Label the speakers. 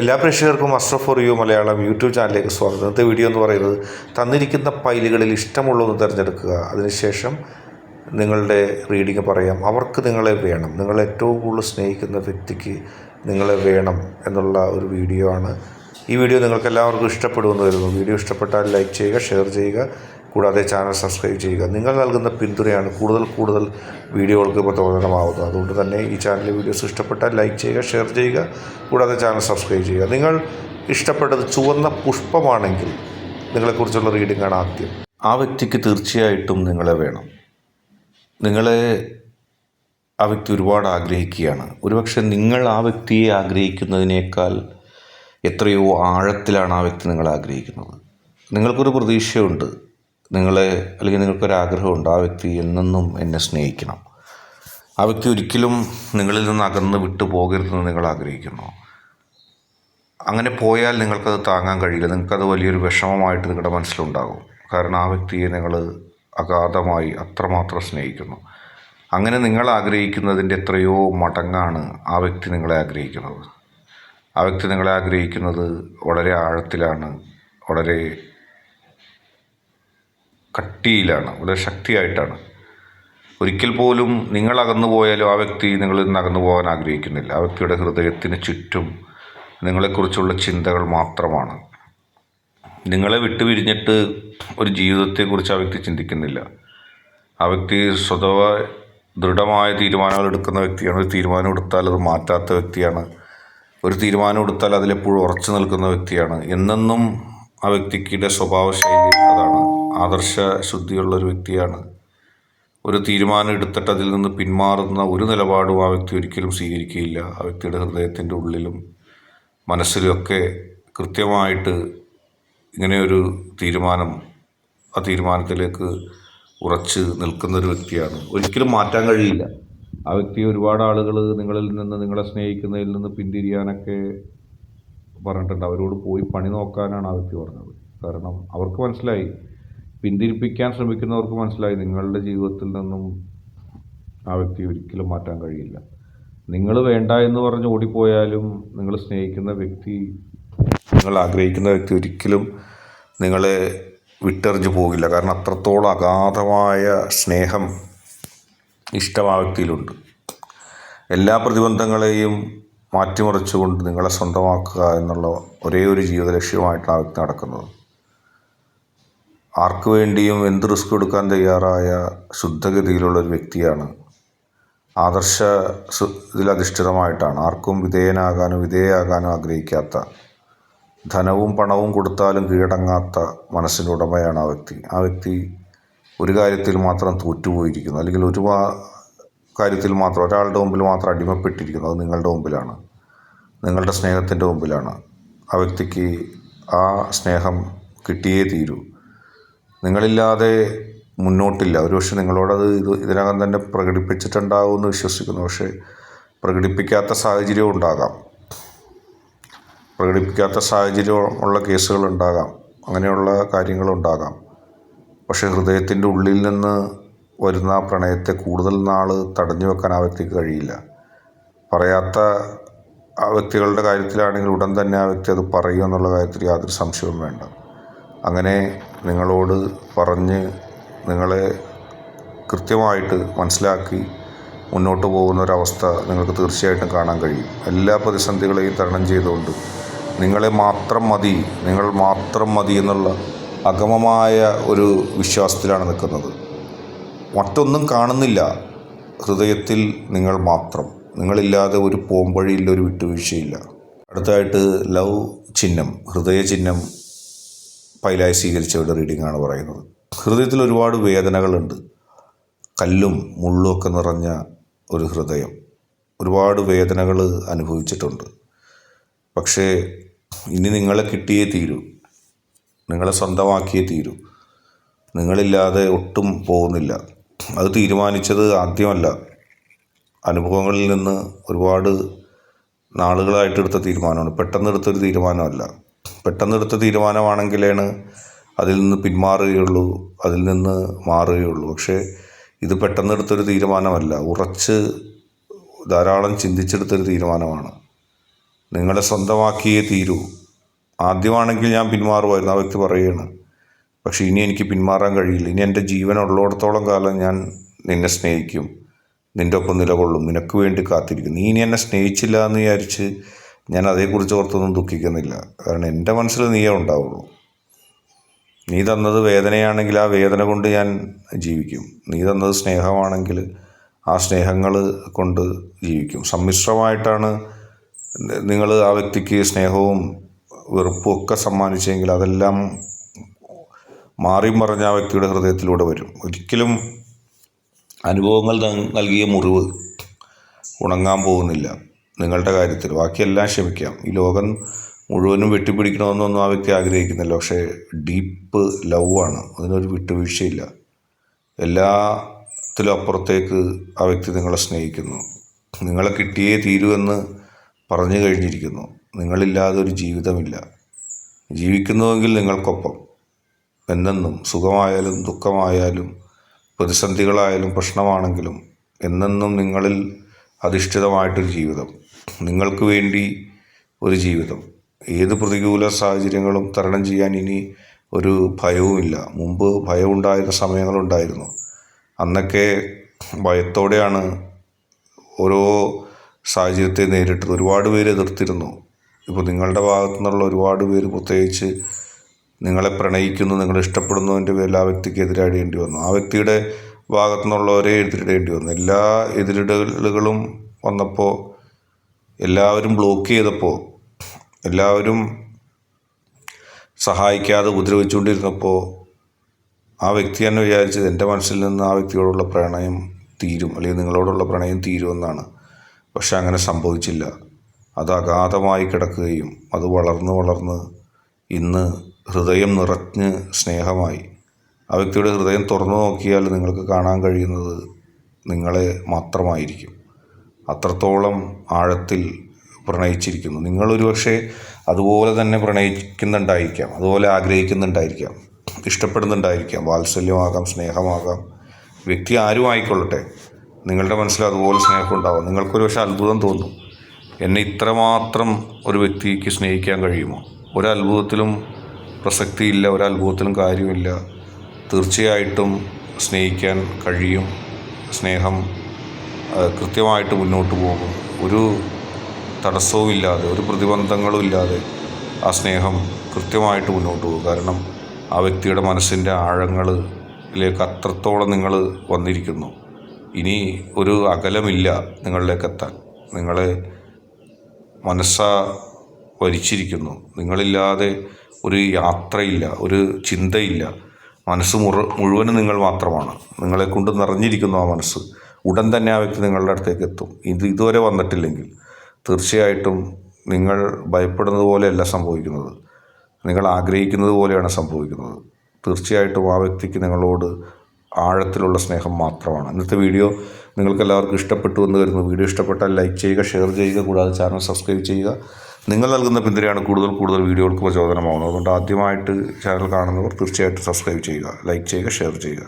Speaker 1: എല്ലാ പ്രേക്ഷകർക്കും astro four you Malayalam YouTube ചാനലിലേക്ക് സ്വാഗതം. ഇന്നത്തെ വീഡിയോ എന്ന് പറയുന്നത് തന്നിരിക്കുന്ന ഫയലുകളിൽ ഇഷ്ടമുള്ളതെന്ന് തിരഞ്ഞെടുക്കുക. അതിനുശേഷം നിങ്ങളുടെ റീഡിങ് പറയാം. അവർക്ക് നിങ്ങളെ വേണം. നിങ്ങളെ ഏറ്റവും കൂടുതൽ സ്നേഹിക്കുന്ന വ്യക്തിക്ക് നിങ്ങളെ വേണം എന്നുള്ള ഒരു വീഡിയോ ആണ്. ഈ വീഡിയോ നിങ്ങൾക്ക് എല്ലാവർക്കും ഇഷ്ടപ്പെടുമെന്ന് വരുന്നു വീഡിയോ ഇഷ്ടപ്പെട്ടാൽ ലൈക്ക് ചെയ്യുക ഷെയർ ചെയ്യുക. കൂടാതെ ചാനൽ സബ്സ്ക്രൈബ് ചെയ്യുക. നിങ്ങൾ നൽകുന്ന പിന്തുണയാണ് കൂടുതൽ കൂടുതൽ വീഡിയോകൾക്ക് പ്രചോദനമാവുന്നത്. അതുകൊണ്ട് തന്നെ ഈ ചാനലിലെ വീഡിയോസ് ഇഷ്ടപ്പെട്ടാൽ ലൈക്ക് ചെയ്യുക ഷെയർ ചെയ്യുക കൂടാതെ ചാനൽ സബ്സ്ക്രൈബ് ചെയ്യുക. നിങ്ങൾ ഇഷ്ടപ്പെട്ടത് ചുവന്ന പുഷ്പമാണെങ്കിൽ നിങ്ങളെക്കുറിച്ചുള്ള റീഡിംഗ് ആണ് ആദ്യം. ആ വ്യക്തിക്ക് തീർച്ചയായിട്ടും നിങ്ങളെ വേണം. നിങ്ങളെ ആ വ്യക്തി ഒരുപാട് ആഗ്രഹിക്കുകയാണ്. ഒരുപക്ഷെ നിങ്ങൾ ആ വ്യക്തിയെ ആഗ്രഹിക്കുന്നതിനേക്കാൾ എത്രയോ ആഴത്തിലാണ് ആ വ്യക്തി നിങ്ങളെ ആഗ്രഹിക്കുന്നത്. നിങ്ങൾക്കൊരു പ്രതീക്ഷയുണ്ട്. നിങ്ങളെ അല്ലെങ്കിൽ നിങ്ങൾക്കൊരാഗ്രഹമുണ്ട് ആ വ്യക്തി എന്നെന്നും എന്നെ സ്നേഹിക്കണം. ആ വ്യക്തി ഒരിക്കലും നിങ്ങളിൽ നിന്ന് അകന്ന് വിട്ടു പോകരുതെന്ന് നിങ്ങൾ ആഗ്രഹിക്കുന്നു. അങ്ങനെ പോയാൽ നിങ്ങൾക്കത് താങ്ങാൻ കഴിയില്ല. നിങ്ങൾക്കത് വലിയൊരു വിഷമമായിട്ട് നിങ്ങളുടെ മനസ്സിലുണ്ടാകും. കാരണം ആ വ്യക്തിയെ നിങ്ങൾ അഗാധമായി അത്രമാത്രം സ്നേഹിക്കുന്നു. അങ്ങനെ നിങ്ങൾ ആഗ്രഹിക്കുന്നതിന്റെ എത്രയോ മടങ്ങാണ് ആ വ്യക്തി നിങ്ങളെ ആഗ്രഹിക്കുന്നത്. ആ വ്യക്തി നിങ്ങളെ ആഗ്രഹിക്കുന്നത് വളരെ ആഴത്തിലാണ് വളരെ കട്ടിയിലാണ് വളരെ ശക്തിയായിട്ടാണ്. ഒരിക്കൽ പോലും നിങ്ങൾ അകന്നു പോയാലും ആ വ്യക്തി നിങ്ങളിൽ നിന്ന് അകന്നു പോകാൻ ആഗ്രഹിക്കുന്നില്ല. ആ വ്യക്തിയുടെ ഹൃദയത്തിന് ചുറ്റും നിങ്ങളെക്കുറിച്ചുള്ള ചിന്തകൾ മാത്രമാണ്. നിങ്ങളെ വിട്ടുപിരിഞ്ഞിട്ട് ഒരു ജീവിതത്തെക്കുറിച്ച് ആ വ്യക്തി ചിന്തിക്കുന്നില്ല. ആ വ്യക്തി സ്വതവ ദൃഢമായ തീരുമാനങ്ങൾ എടുക്കുന്ന വ്യക്തിയാണ്. ഒരു തീരുമാനം എടുത്താൽ അത് മാറ്റാത്ത വ്യക്തിയാണ്. ഒരു തീരുമാനം എടുത്താൽ അതിലെപ്പോഴും ഉറച്ചു നിൽക്കുന്ന വ്യക്തിയാണ്. എന്നെന്നും ആ വ്യക്തിയുടെ സ്വഭാവ ശൈലി അതാണ്. ആദർശ ശുദ്ധിയുള്ള ഒരു വ്യക്തിയാണ്. ഒരു തീരുമാനം എടുത്തിട്ട് അതിൽ നിന്ന് പിന്മാറുന്ന ഒരു നിലപാടും ആ വ്യക്തി ഒരിക്കലും സ്വീകരിക്കുകയില്ല. ആ വ്യക്തിയുടെ ഹൃദയത്തിന്റെ ഉള്ളിലും മനസ്സിലുമൊക്കെ കൃത്യമായിട്ട് ഇങ്ങനെയൊരു തീരുമാനം ആ തീരുമാനത്തിലേക്ക് ഉറച്ച് നിൽക്കുന്ന ഒരു വ്യക്തിയാണ്. ഒരിക്കലും മാറ്റാൻ കഴിയില്ല. ആ വ്യക്തി ഒരുപാട് ആളുകൾ നിങ്ങളിൽ നിന്ന് നിങ്ങളെ സ്നേഹിക്കുന്നതിൽ നിന്ന് പിന്തിരിയാനൊക്കെ പറഞ്ഞിട്ടുണ്ട്. അവരോട് പോയി പണി നോക്കാനാണ് ആ വ്യക്തി പറഞ്ഞത്. കാരണം അവർക്ക് മനസ്സിലായി. പിന്തിരിപ്പിക്കാൻ ശ്രമിക്കുന്നവർക്ക് മനസ്സിലായി നിങ്ങളുടെ ജീവിതത്തിൽ നിന്നും ആ വ്യക്തി ഒരിക്കലും മാറ്റാൻ കഴിയില്ല. നിങ്ങൾ വേണ്ട എന്ന് പറഞ്ഞ് ഓടിപ്പോയാലും നിങ്ങൾ സ്നേഹിക്കുന്ന വ്യക്തി നിങ്ങൾ ആഗ്രഹിക്കുന്ന വ്യക്തി ഒരിക്കലും നിങ്ങളെ വിട്ടെറിഞ്ഞു പോകില്ല. കാരണം അത്രത്തോളം അഗാധമായ സ്നേഹം ഇഷ്ടം ആ വ്യക്തിയിലുണ്ട്. എല്ലാ പ്രതിബന്ധങ്ങളെയും മാറ്റിമറിച്ചുകൊണ്ട് നിങ്ങളെ സ്വന്തമാക്കുക എന്നുള്ള ഒരേ ഒരു ജീവിത ലക്ഷ്യമായിട്ടാണ് ആ വ്യക്തി നടക്കുന്നത്. ആർക്കു വേണ്ടിയും എന്ത് റിസ്ക് എടുക്കാൻ തയ്യാറായ ശുദ്ധഗതിയിലുള്ള ഒരു വ്യക്തിയാണ്. ആദർശ ഇതിലധിഷ്ഠിതമായിട്ടാണ്. ആർക്കും വിധേയനാകാനും വിധേയയാകാനും ആഗ്രഹിക്കാത്ത ധനവും പണവും കൊടുത്താലും കീഴടങ്ങാത്ത മനസ്സിന്റെ ഉടമയാണ് ആ വ്യക്തി. ആ വ്യക്തി ഒരു കാര്യത്തിൽ മാത്രം തോറ്റുപോയിരിക്കുന്നു. അല്ലെങ്കിൽ ഒരു കാര്യത്തിൽ മാത്രം ഒരാളുടെ മുമ്പിൽ മാത്രം അടിമപ്പെട്ടിരിക്കുന്നു. അത് നിങ്ങളുടെ മുമ്പിലാണ്. നിങ്ങളുടെ സ്നേഹത്തിന്റെ മുമ്പിലാണ്. ആ വ്യക്തിക്ക് ആ സ്നേഹം കിട്ടിയേ തീരൂ. നിങ്ങളില്ലാതെ മുന്നോട്ടില്ല. ഒരുപക്ഷെ നിങ്ങളോടത് ഇത് ഇതിനകം തന്നെ പ്രകടിപ്പിച്ചിട്ടുണ്ടാകുമെന്ന് വിശ്വസിക്കുന്നു. പക്ഷേ പ്രകടിപ്പിക്കാത്ത സാഹചര്യം ഉണ്ടാകാം. പ്രകടിപ്പിക്കാത്ത സാഹചര്യം ഉള്ള കേസുകളുണ്ടാകാം അങ്ങനെയുള്ള കാര്യങ്ങളുണ്ടാകാം പക്ഷേ ഹൃദയത്തിന്റെ ഉള്ളിൽ നിന്ന് വരുന്ന പ്രണയത്തെ കൂടുതൽ നാൾ തടഞ്ഞു വെക്കാൻ ആ വ്യക്തിക്ക് കഴിയില്ല. പറയാത്ത ആ വ്യക്തികളുടെ കാര്യത്തിലാണെങ്കിൽ ഉടൻ തന്നെ ആ വ്യക്തി അത് പറയും എന്നുള്ള കാര്യത്തിൽ യാതൊരു സംശയവും വേണ്ട. അങ്ങനെ നിങ്ങളോട് പറഞ്ഞ് നിങ്ങളെ കൃത്യമായിട്ട് മനസ്സിലാക്കി മുന്നോട്ട് പോകുന്ന ഒരവസ്ഥ നിങ്ങൾക്ക് തീർച്ചയായിട്ടും കാണാൻ കഴിയും. എല്ലാ പ്രതിസന്ധികളെയും തരണം ചെയ്തുകൊണ്ട് നിങ്ങളെ മാത്രം മതി നിങ്ങൾ മാത്രം മതി എന്നുള്ള അഗമമായ ഒരു വിശ്വാസത്തിലാണ് നിൽക്കുന്നത്. മറ്റൊന്നും കാണുന്നില്ല. ഹൃദയത്തിൽ നിങ്ങൾ മാത്രം. നിങ്ങളില്ലാതെ ഒരു പോംവഴിയില്ല ഒരു വിട്ടുവീഴ്ചയില്ല. അടുത്തായിട്ട് ലവ് ചിഹ്നം ഹൃദയ ചിഹ്നം പൈലായി സ്വീകരിച്ചവരുടെ റീഡിംഗ് ആണ് പറയുന്നത്. ഹൃദയത്തിൽ ഒരുപാട് വേദനകളുണ്ട്. കല്ലും മുള്ളും ഒക്കെ നിറഞ്ഞ ഒരു ഹൃദയം. ഒരുപാട് വേദനകൾ അനുഭവിച്ചിട്ടുണ്ട്. പക്ഷേ ഇനി നിങ്ങളെ കിട്ടിയേ തീരൂ. നിങ്ങളെ സ്വന്തമാക്കിയേ തീരൂ. നിങ്ങളില്ലാതെ ഒട്ടും പോകുന്നില്ല. അത് തീരുമാനിച്ചത് ആദ്യമല്ല. അനുഭവങ്ങളിൽ നിന്ന് ഒരുപാട് നാളുകളായിട്ട് എടുത്ത തീരുമാനമാണ്. പെട്ടെന്ന് എടുത്തൊരു തീരുമാനമല്ല. പെട്ടെന്ന് എടുത്ത തീരുമാനമാണെങ്കിലാണ് അതിൽ നിന്ന് പിന്മാറുകയുള്ളൂ അതിൽ നിന്ന് മാറുകയുള്ളൂ. പക്ഷേ ഇത് പെട്ടെന്നെടുത്തൊരു തീരുമാനമല്ല. ഉറച്ച് ധാരാളം ചിന്തിച്ചെടുത്തൊരു തീരുമാനമാണ്. നിങ്ങളെ സ്വന്തമാക്കിയേ തീരൂ. ആദ്യമാണെങ്കിൽ ഞാൻ പിന്മാറുമായിരുന്നു ആ വ്യക്തി പറയുകയാണ്. പക്ഷേ ഇനി എനിക്ക് പിന്മാറാൻ കഴിയില്ല. ഇനി എന്റെ ജീവൻ ഉള്ളിടത്തോളം കാലം ഞാൻ നിന്നെ സ്നേഹിക്കും. നിന്റെ ഒപ്പം നിലകൊള്ളും. നിനക്ക് വേണ്ടി കാത്തിരിക്കും. നീ ഇനി എന്നെ സ്നേഹിച്ചില്ല എന്ന് വിചാരിച്ച് ഞാൻ അതേക്കുറിച്ച് ഓർത്തൊന്നും ദുഃഖിക്കുന്നില്ല. കാരണം എന്റെ മനസ്സിൽ നീയേ ഉണ്ടാവുള്ളൂ. നീ തന്നത് വേദനയാണെങ്കിൽ ആ വേദന കൊണ്ട് ഞാൻ ജീവിക്കും. നീ തന്നത് സ്നേഹമാണെങ്കിൽ ആ സ്നേഹങ്ങൾ കൊണ്ട് ജീവിക്കും. സമ്മിശ്രമായിട്ടാണ് നിങ്ങൾ ആ വ്യക്തിക്ക് സ്നേഹവും വെറുപ്പും ഒക്കെ സമ്മാനിച്ചെങ്കിൽ അതെല്ലാം മാറി മറിഞ്ഞ ആ വ്യക്തിയുടെ ഹൃദയത്തിലൂടെ വരും. ഒരിക്കലും അനുഭവങ്ങൾ നൽകിയ മുറിവ് ഉണങ്ങാൻ പോകുന്നില്ല. നിങ്ങളുടെ കാര്യത്തിൽ. ബാക്കിയെല്ലാം ക്ഷമിക്കാം. ഈ ലോകം മുഴുവനും വെട്ടിപ്പിടിക്കണമെന്നൊന്നും ആ വ്യക്തി ആഗ്രഹിക്കുന്നില്ല. പക്ഷേ ഡീപ്പ് ലവ് ആണ്. അതിനൊരു വിട്ടുവീഴ്ചയില്ല. എല്ലാത്തിലും അപ്പുറത്തേക്ക് ആ വ്യക്തി നിങ്ങളെ സ്നേഹിക്കുന്നു. നിങ്ങളെ കിട്ടിയേ തീരുവെന്ന് പറഞ്ഞു കഴിഞ്ഞിരിക്കുന്നു. നിങ്ങളില്ലാതെ ഒരു ജീവിതമില്ല. ജീവിക്കുന്നുവെങ്കിൽ നിങ്ങൾക്കൊപ്പം. എന്നെന്നും സുഖമായാലും ദുഃഖമായാലും പ്രതിസന്ധികളായാലും പ്രശ്നമാണെങ്കിലും എന്നെന്നും നിങ്ങളിൽ അധിഷ്ഠിതമായിട്ടൊരു ജീവിതം. നിങ്ങൾക്ക് വേണ്ടി ഒരു ജീവിതം. ഏത് പ്രതികൂല സാഹചര്യങ്ങളും തരണം ചെയ്യാൻ ഇനി ഒരു ഭയവുമില്ല. മുമ്പ് ഭയമുണ്ടായിരുന്ന സമയങ്ങളുണ്ടായിരുന്നു. അന്നൊക്കെ ഭയത്തോടെയാണ് ഓരോ സാഹചര്യത്തെ നേരിട്ടത്. ഒരുപാട് പേര് എതിർത്തിരുന്നു. ഇപ്പോൾ നിങ്ങളുടെ ഭാഗത്തു നിന്നുള്ള ഒരുപാട് പേര് പ്രത്യേകിച്ച് നിങ്ങളെ പ്രണയിക്കുന്നു നിങ്ങളെ ഇഷ്ടപ്പെടുന്നതിന്റെ പേരിൽ ആ വ്യക്തിക്ക് എതിരാടേണ്ടി വന്നു. ആ വ്യക്തിയുടെ ഭാഗത്തു നിന്നുള്ളവരെ എതിരിടേണ്ടി വന്നു. എല്ലാ എതിരിടലുകളും വന്നപ്പോൾ എല്ലാവരും ബ്ലോക്ക് ചെയ്തപ്പോൾ എല്ലാവരും സഹായിക്കാതെ ഉപദ്രവിച്ചുകൊണ്ടിരുന്നപ്പോൾ ആ വ്യക്തി തന്നെ വിചാരിച്ചത് എന്റെ മനസ്സിൽ നിന്ന് ആ വ്യക്തിയോടുള്ള പ്രണയം തീരും അല്ലെങ്കിൽ നിങ്ങളോടുള്ള പ്രണയം തീരുമെന്നാണ്. പക്ഷെ അങ്ങനെ സംഭവിച്ചില്ല. അത് അഗാധമായി കിടക്കുകയും അത് വളർന്ന് വളർന്ന് ഇന്ന് ഹൃദയം നിറഞ്ഞ് സ്നേഹമായി. ആ വ്യക്തിയുടെ ഹൃദയം തുറന്നു നോക്കിയാൽ നിങ്ങൾക്ക് കാണാൻ കഴിയുന്നത് നിങ്ങളെ മാത്രമായിരിക്കും. അത്രത്തോളം ആഴത്തിൽ പ്രണയിച്ചിരിക്കുന്നു. നിങ്ങളൊരു പക്ഷേ അതുപോലെ തന്നെ പ്രണയിക്കുന്നുണ്ടായിരിക്കാം. അതുപോലെ ആഗ്രഹിക്കുന്നുണ്ടായിരിക്കാം. ഇഷ്ടപ്പെടുന്നുണ്ടായിരിക്കാം. വാത്സല്യമാകാം സ്നേഹമാകാം. വ്യക്തി ആരും ആയിക്കൊള്ളട്ടെ. നിങ്ങളുടെ മനസ്സിൽ അതുപോലെ സ്നേഹം ഉണ്ടാവും. നിങ്ങൾക്കൊരു പക്ഷേ അത്ഭുതം തോന്നും. എന്നെ ഇത്രമാത്രം ഒരു വ്യക്തിക്ക് സ്നേഹിക്കാൻ കഴിയുമോ? ഒരത്ഭുതത്തിലും പ്രസക്തിയില്ല ഒരത്ഭുതത്തിലും കാര്യമില്ല. തീർച്ചയായിട്ടും സ്നേഹിക്കാൻ കഴിയും. സ്നേഹം കൃത്യമായിട്ട് മുന്നോട്ട് പോകും. ഒരു തടസ്സവും ഇല്ലാതെ ഒരു പ്രതിബന്ധങ്ങളും ഇല്ലാതെ ആ സ്നേഹം കൃത്യമായിട്ട് മുന്നോട്ട് പോകും. കാരണം ആ വ്യക്തിയുടെ മനസ്സിന്റെ ആഴങ്ങളിലേക്ക് അത്രത്തോളം നിങ്ങൾ വന്നിരിക്കുന്നു. ഇനി ഒരു അകലമില്ല നിങ്ങളിലേക്ക് എത്താൻ. നിങ്ങളെ മനസ്സ വരിച്ചിരിക്കുന്നു നിങ്ങളില്ലാതെ ഒരു യാത്രയില്ല ഒരു ചിന്തയില്ല. മനസ്സ് മുറ മുഴുവനും നിങ്ങൾ മാത്രമാണ്. നിങ്ങളെ കൊണ്ട് നിറഞ്ഞിരിക്കുന്നു ആ മനസ്സ്. ഉടൻ തന്നെ ആ വ്യക്തി നിങ്ങളുടെ അടുത്തേക്ക് എത്തും. ഇത് ഇതുവരെ വന്നിട്ടില്ലെങ്കിൽ തീർച്ചയായിട്ടും നിങ്ങൾ ഭയപ്പെടുന്നത് പോലെയല്ല സംഭവിക്കുന്നത്. നിങ്ങൾ ആഗ്രഹിക്കുന്നത് പോലെയാണ് സംഭവിക്കുന്നത്. തീർച്ചയായിട്ടും ആ വ്യക്തിക്ക് നിങ്ങളോട് ആഴത്തിലുള്ള സ്നേഹം മാത്രമാണ്. ഇന്നത്തെ വീഡിയോ നിങ്ങൾക്ക് എല്ലാവർക്കും ഇഷ്ടപ്പെട്ടു എന്ന് വരുന്നു വീഡിയോ ഇഷ്ടപ്പെട്ടാൽ ലൈക്ക് ചെയ്യുക ഷെയർ ചെയ്യുക കൂടാതെ ചാനൽ സബ്സ്ക്രൈബ് ചെയ്യുക. നിങ്ങൾ നൽകുന്ന പിന്തുണയാണ് കൂടുതൽ കൂടുതൽ വീഡിയോകൾക്ക് പ്രചോദനമാകുന്നത് അതുകൊണ്ട് ആദ്യമായിട്ട് ചാനൽ കാണുന്നവർ തീർച്ചയായിട്ടും സബ്സ്ക്രൈബ് ചെയ്യുക ലൈക്ക് ചെയ്യുക ഷെയർ ചെയ്യുക.